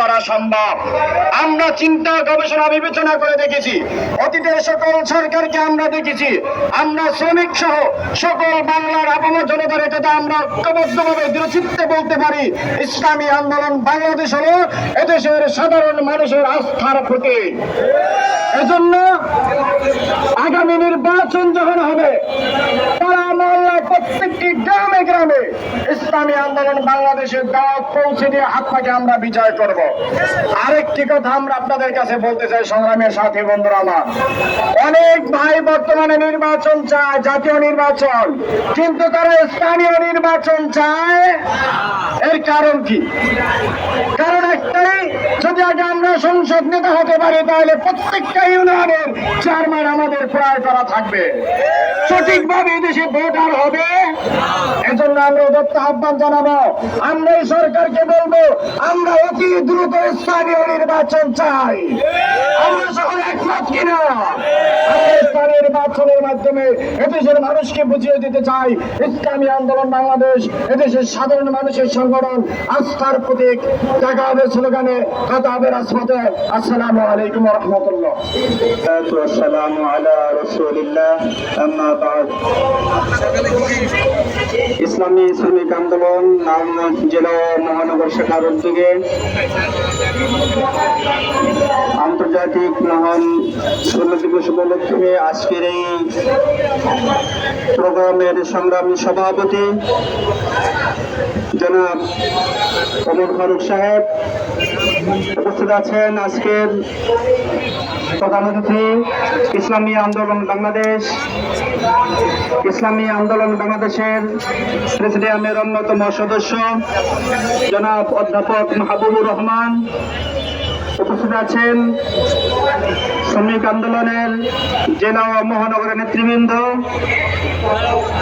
করা সম্ভব। আমরা চিন্তা, গবেষণা, বিবেচনা করে দেখেছি, অতীতের সকল সরকারকে আমরা দেখেছি, আমরা শ্রমিক সহ সকল বাংলার আপামর জনতার এটা আমরা ঐক্যবদ্ধভাবে দৃঢ়চিত্তে বলতে পারি, ইসলামী আন্দোলন বাংলাদেশ হলো এদেশের সাধারণ মানুষের আস্থার প্রতীক। এজন্য আগামী নির্বাচন যখন হবে পাড়া মহল্লা প্রত্যেকটি গ্রামে গ্রামে ইসলামী আন্দোলন বাংলাদেশের দাওয়াত পৌঁছে দিয়ে আপনাকে আমরা বিজয় করব। আরেকটি কথা আমরা আপনাদের কাছে বলতে চাই সংগ্রামের সাথী বন্ধুরা আমার। অনেক ভাই বর্তমানে নির্বাচন চায়, জাতীয় নির্বাচন। কিন্তু তারা স্থানীয় নির্বাচন চায়। এর কারণ কি? কারণ একটাই, যদি আগে আমরা সংসদ নেতা হতে পারি, তাহলে প্রত্যেকটা ইউনিয়নের চেয়ারম্যান আমাদের ক্রয় করা থাকবে। সঠিকভাবে এদেশে ভোটার হবে। এজন্য আমরা উদত্ত আহ্বান জানাবো আমরা এই সরকারকে বলবো আমরা অতি দ্রুত স্থানীয় নির্বাচন চাই আমরা সকলে একমত কিনা আমরা স্থানীয় নির্বাচনের মাধ্যমে এদেশের মানুষকে বুঝিয়ে দিতে চাই ইসলামী আন্দোলন বাংলাদেশ এদেশের সাধারণ মানুষের সংগঠন আস্থার প্রতীক দেখা হবে স্লোগানে কথা হবে রাজপথে আসসালামু আলাইকুম রহমতুল্লাহ والسلام على رسول الله أما بعد ইসলামী শ্রমিক আন্দোলন নারায়ণগঞ্জ জেলা মহানগর শাখার উদ্যোগে আন্তর্জাতিক মহান শ্রমিক দিবস উপলক্ষে আজকের এই প্রোগ্রামের সংগ্রামী সভাপতি জনাব অমর ফারুক সাহেব উপস্থিত আছেন আজকের প্রধান অতিথি, ইসলামী আন্দোলন বাংলাদেশ, ইসলামী আন্দোলন বাংলাদেশের প্রেসিডিয়ামের অন্যতম সদস্য, জনাব অধ্যাপক মাহবুবুর রহমান। উপস্থিত আছেন শ্রমিক আন্দোলনের জেলা ও মহানগরের নেতৃবৃন্দ।